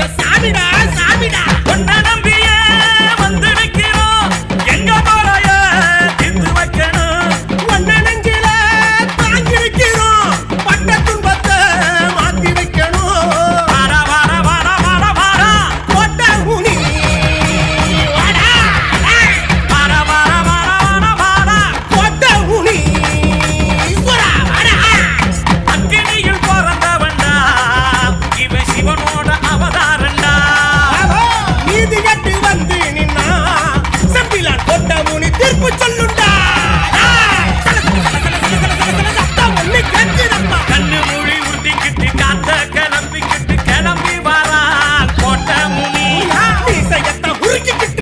இந்த சாமிடா.